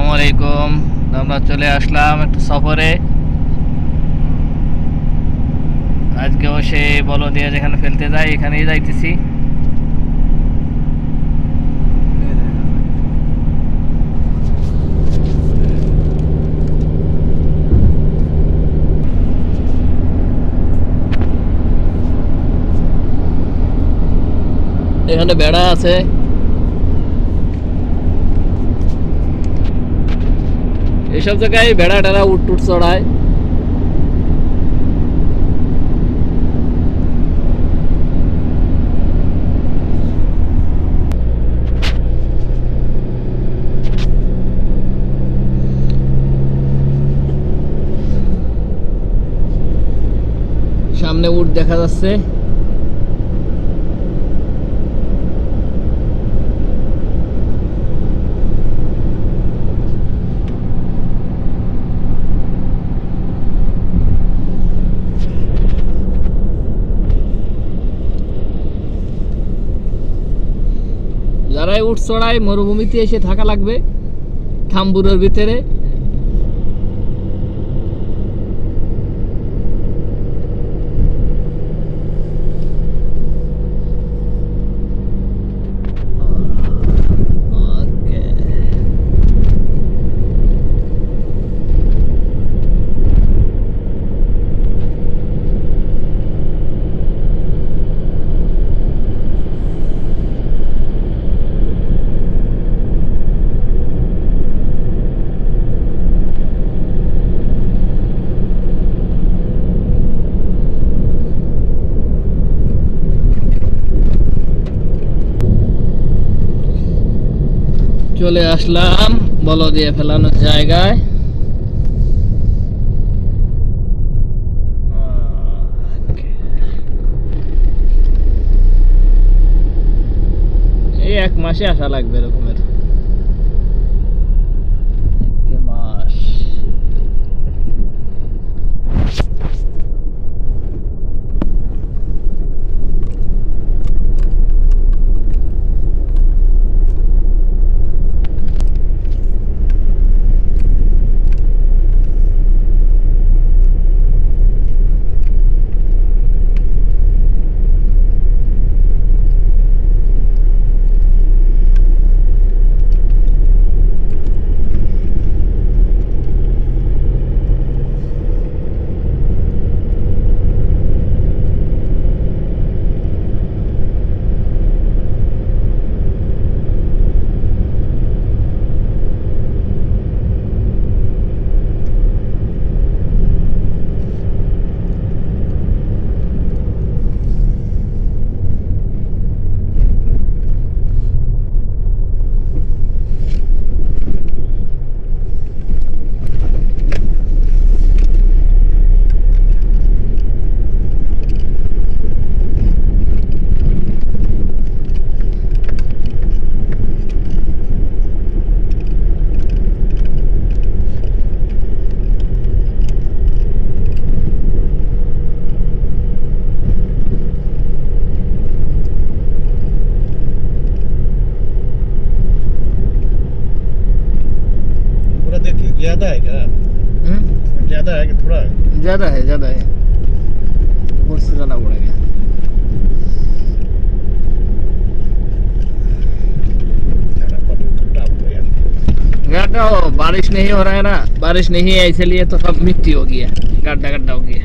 আসসালামু আলাইকুম আমরা চলে আসলাম একটু সফরে। আজকেও সে বলো দিয়ে যেখানে ফেলতে যাই, এখানেই যাইতেছি। এখানে বেড়া আছে। এইসব জায়গায় ভেড়া টেড়া উট টুট চড়ায়। সামনে উট দেখা যাচ্ছে। যারাই উঠ চড়ায় মরুভূমিতে এসে থাকা লাগবে থাম্বুরের ভিতরে। চলে আসলাম বল দিয়ে ফেলানোর জায়গায়। এই এক মাসে আসা লাগবে এরকমের ज़्यादा है क्या? हम्म? ज़्यादा है कि थोड़ा है? ज़्यादा है ज़्यादा है। ऊपर से ज़्यादा पानी गया। गड्ढा हो बारिश नहीं हो रहा है ना। बारिश नहीं है इसलिए तो सब मिट्टी हो गया गड्ढा गड्ढा हो गया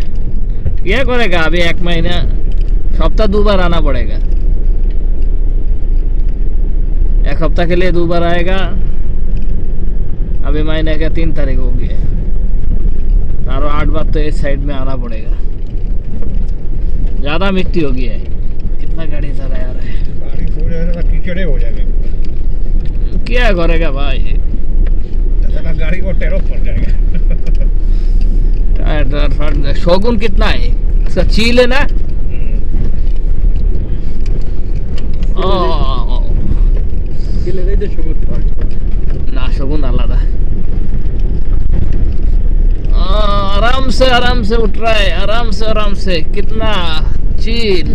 क्या करेगा अभी एक महीना। सप्ताह दो बार आना पड़ेगा। एक हफ़्ता के लिए दो बार आएगा। अभी महीने का तीन तारीख हो गया और आठ बार तो इस साइड में आना पड़ेगा। ज़्यादा मिट्टी हो गया है। कितना गाड़ी चला यार? है हो कीचड़े हो जाएँगे। क्या करेगा भाई? गाड़ी को टेरो पड़ जाएगा शोगुन कितना है? इसका चील है ना? से आराम से उठ रहा है आराम से आराम से। कितना चील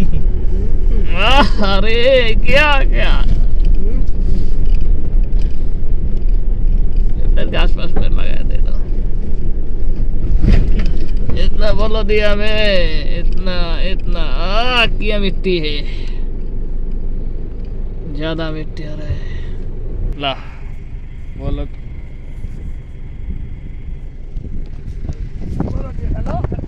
अरे क्या क्या? आसपास पेड़ लगा दे दो। इतना बोलो दिया मैं इतना इतना। आ किया मिट्टी है। ज़्यादा मिट्टी आ रहा है। ला बोलो। Oh.